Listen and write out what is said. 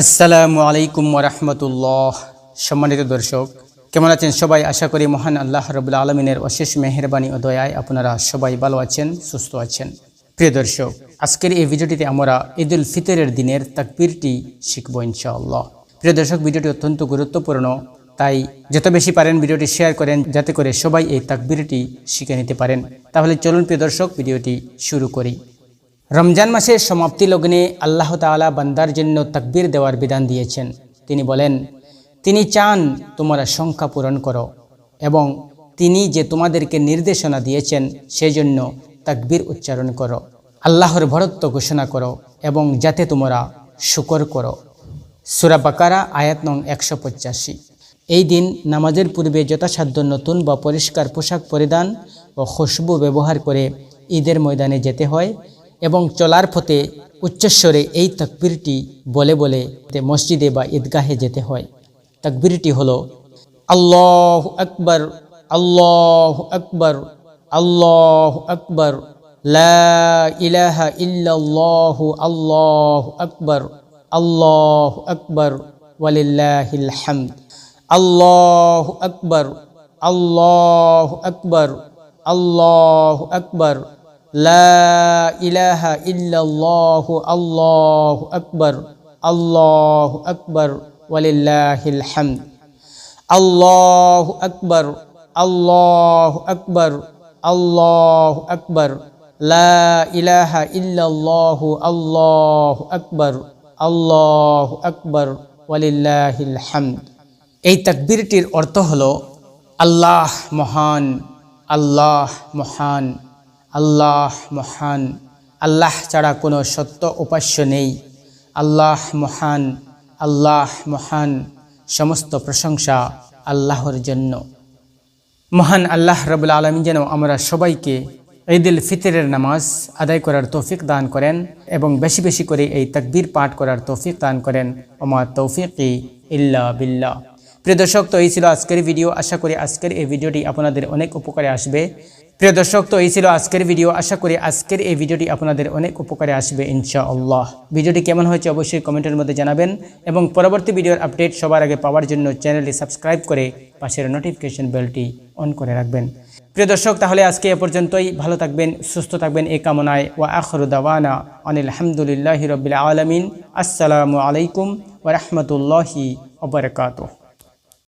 আসসালামু আলাইকুম রহমতুল্লাহ। সম্মানিত দর্শক, কেমন আছেন সবাই? আশা করি মহান আল্লাহ রবুল্লা আলমিনের অশেষ মেহরবানি ও দয়ায় আপনারা সবাই ভালো আছেন, সুস্থ আছেন। প্রিয় দর্শক, আজকের এই ভিডিওটিতে আমরা ঈদ উল ফিতরের দিনের তাকবীরটি শিখব ইনশাআল্লাহ। প্রিয় দর্শক, ভিডিওটি অত্যন্ত গুরুত্বপূর্ণ, তাই যত বেশি পারেন ভিডিওটি শেয়ার করেন, যাতে করে সবাই এই তাকবীরটি শিখে নিতে পারেন। তাহলে চলুন প্রিয় দর্শক, ভিডিওটি শুরু করি। রমজান মাসের সমাপ্তি লগ্নে আল্লাহ তাআলা বান্দার জন্য তাকবীর দেওয়ার বিধান দিয়েছেন। তিনি বলেন, তিনি চান তোমরা সংখ্যা পূরণ করো এবং তিনি যে তোমাদেরকে নির্দেশনা দিয়েছেন সেজন্য তাকবীর উচ্চারণ করো। আল্লাহর ভরত্ব ঘোষণা করো এবং যাতে তোমরা শুকর করো। সুরা বাকারা, আয়াত নং একশো পঁচাশি। এই দিন নামাজের পূর্বে যথাসাধ্য নতুন বা পরিষ্কার পোশাক পরিধান ও খুশবু ব্যবহার করে ঈদের ময়দানে যেতে হয়। এবং চলার পথে উচ্চস্বরে এই তকবীরটি বলে বলে মসজিদে বা ঈদগাহে যেতে হয়। তকবীরটি হলো, আল্লাহ আকবর আল্লাহ আকবর আল্লাহ আকবর ইলাহা ইল্লাল্লাহু, আল্লাহ আকবর আল্লাহ আকবর, ওয়ালিল্লাহিল আল্লাহ আকবর আল্লাহ আকবর আল্লাহ আকবর। লা ইলাহা ইল্লাল্লাহু আল্লাহু আকবর আল্লাহু আকবর, ওয়ালিল্লাহিল হামদ। আল্লাহু আকবর আল্লাহু আকবর আল্লাহু আকবর। লা ইলাহা ইল্লাল্লাহু, আল্লাহু আকবর আল্লাহু আকবর, ওয়ালিল্লাহিল হামদ। এই তাকবীরটির অর্থ হলো, আল্লাহ মহান আল্লাহ মহান। আল্লাহ মহান। আল্লাহ ছাড়া কোনো সত্য উপাস্য নেই। আল্লাহ মহান আল্লাহ মহান, সমস্ত প্রশংসা আল্লাহর জন্য। মহান আল্লাহ রবুল আলমী যেন আমরা সবাইকে ঈদ উল ফিতরের নামাজ আদায় করার তৌফিক দান করেন এবং বেশি বেশি করে এই তাকবীর পাঠ করার তৌফিক দান করেন। ওমা তৌফিকি ইল্লা বিল্লাহ। প্রিয় দর্শক, তো এই ছিল আজকের ভিডিও। আশা করি আজকের এই ভিডিওটি আপনাদের অনেক উপকারে আসবে। প্রিয় দর্শক, তো এই ছিল আজকের ভিডিও আশা করি আজকের এই ভিডিওটি আপনাদের অনেক উপকারে আসবে, ইনশাআল্লাহ। ভিডিওটি কেমন হয়েছে অবশ্যই কমেন্টের মধ্যে জানাবেন এবং পরবর্তী ভিডিওর আপডেট সবার আগে পাওয়ার জন্য চ্যানেলটি সাবস্ক্রাইব করে পাশের নোটিফিকেশন বেলটি অন করে রাখবেন। প্রিয় দর্শক, তাহলে আজকে এ পর্যন্তই। ভালো থাকবেন, সুস্থ থাকবেন এ কামনায়। ওয়া আখরু দাওয়ানা অনিল আলহামদুলিল্লাহি রবিল আলমিন। আসসালামু আলাইকুম ওরহমতুল্লাহি ওবরকাতুহ